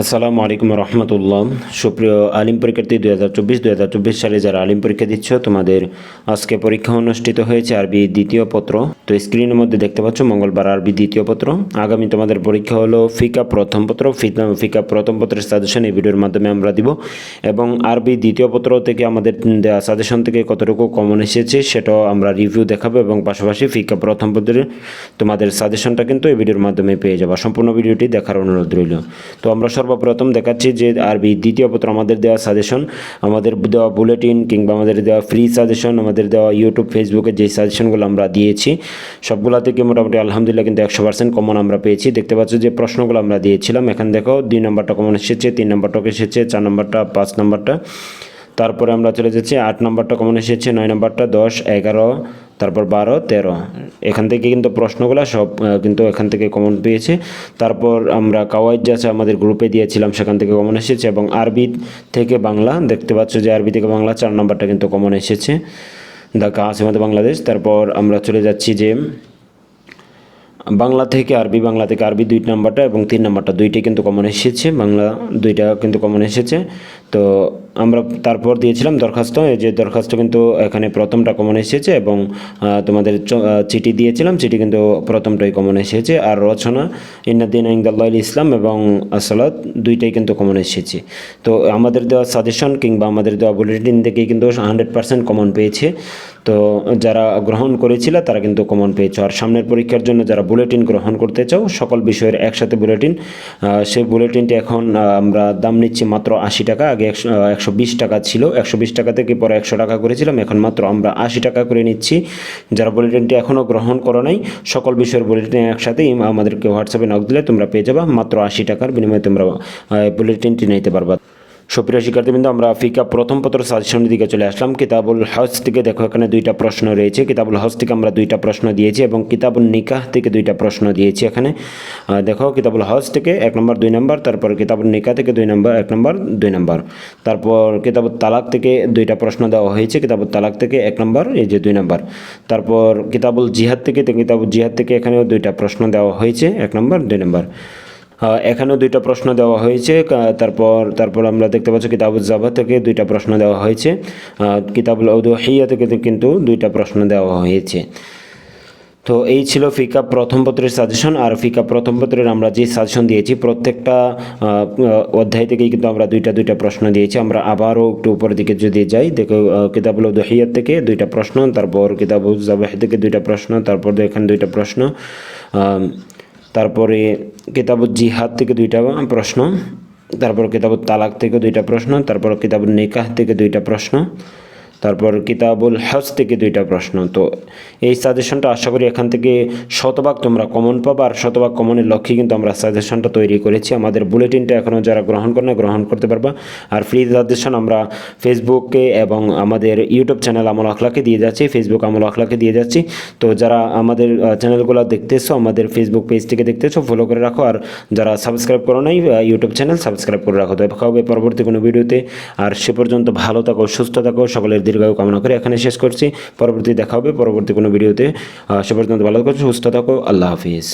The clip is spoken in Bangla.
আসসালামু আলাইকুম রহমতুল্লাহ। সুপ্রিয় আলিম পরীক্ষার্থী, দুই হাজার চব্বিশ, দুই হাজার চব্বিশ সালে যারা আলিম পরীক্ষা দিচ্ছ, তোমাদের আজকে পরীক্ষা অনুষ্ঠিত হয়েছে আরবি দ্বিতীয় পত্র। তো স্ক্রিনের মধ্যে দেখতে পাচ্ছ, মঙ্গলবার আরবি দ্বিতীয় পত্র। আগামী তোমাদের পরীক্ষা হলো ফিকা প্রথম পত্র। ফিকা- ফিকা প্রথম পত্রের সাজেশন এই ভিডিওর মাধ্যমে আমরা দিব। এবং আরবি দ্বিতীয় পত্র থেকে আমাদের দেওয়া সাজেশন থেকে কতটুকু কমন এসেছে, সেটাও আমরা রিভিউ দেখাবো এবং পাশাপাশি ফিকা প্রথম পত্রের তোমাদের সাজেশনটা কিন্তু এই ভিডিওর মাধ্যমে পেয়ে যাবা। সম্পূর্ণ ভিডিওটি দেখার অনুরোধ রইল। তো আমরা সর্বপ্রথম দেখাচ্ছি যে আরবি দ্বিতীয় পত্র আমাদের দেওয়া সাজেশন আমাদের দেওয়া বুলেটিন কিংবা আমাদের দেওয়া ফ্রি সাজেশন আমাদের দেওয়া ইউটিউব ফেসবুকে যে সাজেশনগুলো আমরা দিয়েছি, সবগুলা থেকে মোটামুটি আলহামদুলিল্লাহ কিন্তু একশো পার্সেন্ট কমন আমরা পেয়েছি। দেখতে পাচ্ছ যে প্রশ্নগুলো আমরা দিয়েছিলাম, এখানে দেখো দুই নম্বরটা কমন এসেছে, তিন নম্বরটা এসেছে, চার নম্বরটা, পাঁচ নম্বরটা। তারপরে আমরা চলে যাচ্ছি, আট নম্বরটা কমন এসেছে, নয় নম্বরটা, দশ, এগারো তারপর বারো, তেরো। এখান থেকে কিন্তু প্রশ্নগুলো সব কিন্তু এখান থেকে কমন পেয়েছে। তারপর আমরা কাওয়াইজ আছে আমাদের গ্রুপে দিয়েছিলাম, সেখান থেকে কমন এসেছে এবং আরবি থেকে বাংলা। দেখতে পাচ্ছ যে আরবি থেকে বাংলা চার নম্বরটা কিন্তু কমন এসেছে। দা ঢাকা আসিমাতে বাংলাদেশ। তারপর আমরা চলে যাচ্ছি যে বাংলা থেকে আরবি, বাংলা থেকে আরবি দুই নাম্বারটা এবং তিন নাম্বারটা। দুইটাই কিন্তু কমন এসেছে। বাংলা দুইটা কিন্তু কমন এসেছে। তো আমরা তারপর দিয়েছিলাম দরখাস্ত, এই যে দরখাস্ত কিন্তু এখানে প্রথমটা কমন এসেছে এবং তোমাদের চিঠি দিয়েছিলাম, চিঠি কিন্তু প্রথমটাই কমন এসেছে। আর রচনা ইন্নাদ্দিন ইংদাল্লাহ ইসলাম এবং আসলাত দুইটাই কিন্তু কমন এসেছে। তো আমাদের দেওয়া সাজেশন কিংবা আমাদের দেওয়া বুলেটিন থেকে কিন্তু হান্ড্রেড পার্সেন্ট কমন পেয়েছে। তো যারা গ্রহণ করেছিল, তারা কিন্তু কমন পেয়েছে। আর সামনের পরীক্ষার জন্য যারা বুলেটিন গ্রহণ করতে চাও, সকল বিষয়ের একসাথে বুলেটিন সেই বুলেটিনটি এখন আমরা দাম নিচ্ছি মাত্র আশি টাকা, আগে একশো একশো বিশ টাকা ছিল। একশো বিশ টাকা থেকে পরে একশো টাকা করেছিলাম। এখন মাত্র আমরা আশি টাকা করে নিচ্ছি। যারা বুলেটিনটি এখনও গ্রহণ করো নাই, সকল বিষয়ের বুলেটিন একসাথে আমাদেরকে হোয়াটসঅ্যাপে নক দিলে তোমরা পেয়ে যাবা। মাত্র আশি টাকার বিনিময়ে তোমরা বুলেটিনটি নিতে পারবা। সুপ্রিয় শিক্ষার্থীবৃন্দ, আমরা ফিকা প্রথম পত্র সাজেশনের দিকে চলে আসলাম। কিতাবুল হজ থেকে দেখো, এখানে দুইটা প্রশ্ন রয়েছে। কিতাবুল হজ থেকে আমরা দুইটা প্রশ্ন দিয়েছি এবং কিতাবুল নিকাহ থেকে দুইটা প্রশ্ন দিয়েছি এখানে। দেখো, কিতাবুল হজ থেকে এক নম্বর, দুই নম্বর, তারপর কিতাবুল নিকাহ থেকে দুই নম্বর, এক নম্বর, দুই নম্বর। তারপর কিতাবুল তালাক থেকে দুইটা প্রশ্ন দেওয়া হয়েছে। কিতাবুল তালাক থেকে এক নম্বর, এই যে দুই নম্বর। তারপর কিতাবুল জিহাদ থেকে, কিতাবুল জিহাদ থেকে এখানেও দুইটা প্রশ্ন দেওয়া হয়েছে, এক নম্বর, দুই নম্বর। এখানেও দুইটা প্রশ্ন দেওয়া হয়েছে। তারপর তারপর আমরা দেখতে পাচ্ছি কিতাবুল জাবা থেকে দুইটা প্রশ্ন দেওয়া হয়েছে। কিতাবুল উদহিয়া থেকে কিন্তু দুইটা প্রশ্ন দেওয়া হয়েছে। তো এই ছিল ফিকা প্রথম পত্রের সাজেশন আর ফিকা প্রথম পত্রের আমরা যে সাজেশন দিয়েছি, প্রত্যেকটা অধ্যায় থেকেই কিন্তু আমরা দুইটা দুইটা প্রশ্ন দিয়েছি। আমরা আবারও একটু উপরের দিকে যদি যাই, দেখো কিতাবুল উদহিয়াত থেকে দুইটা প্রশ্ন, তারপর কিতাবুল জাবাহ থেকে দুইটা প্রশ্ন, তারপর এখানে দুইটা প্রশ্ন। তারপরে কিতাব জিহাদ থেকে দুইটা প্রশ্ন, তারপর কিতাব তালাক থেকে দুইটা প্রশ্ন, তারপর কিতাব নিকাহ থেকে দুইটা প্রশ্ন। তারপর কিতাবুল হজ থেকে দুইটা প্রশ্ন। তো এই সাজেশনটা আশা করি এখান থেকে শতভাগ তোমরা কমন পাবা আর শতভাগ কমনের লক্ষ্যে কিন্তু আমরা সাজেশনটা তৈরি করেছি। আমাদের বুলেটিনটা এখনও যারা গ্রহণ করে না গ্রহণ করতে পারবা। আর ফ্রি সাজেশন আমরা ফেসবুকে এবং আমাদের ইউটিউব চ্যানেল আমল আখলাকে দিয়ে যাচ্ছি। ফেসবুক আমল আখলাকে দিয়ে যাচ্ছি। তো যারা আমাদের চ্যানেলগুলো দেখতেছো, আমাদের ফেসবুক পেজটিকে দেখতেছো ফলো করে রাখো। আর যারা সাবস্ক্রাইব করো নাই ইউটিউব চ্যানেল সাবস্ক্রাইব করে রাখো। তো দেখা হবে পরবর্তী কোনো ভিডিওতে আর সে পর্যন্ত ভালো থাকো, সুস্থ থাকো। সকলের দীর্ঘায়ু কামনা করে এখানে শেষ করছি। পরবর্তী দেখা হবে। পরবর্তী কোনো ভিডিওতে সে পর্যন্ত ভালো থাকো, সুস্থ থাকো। আল্লাহ হাফিজ।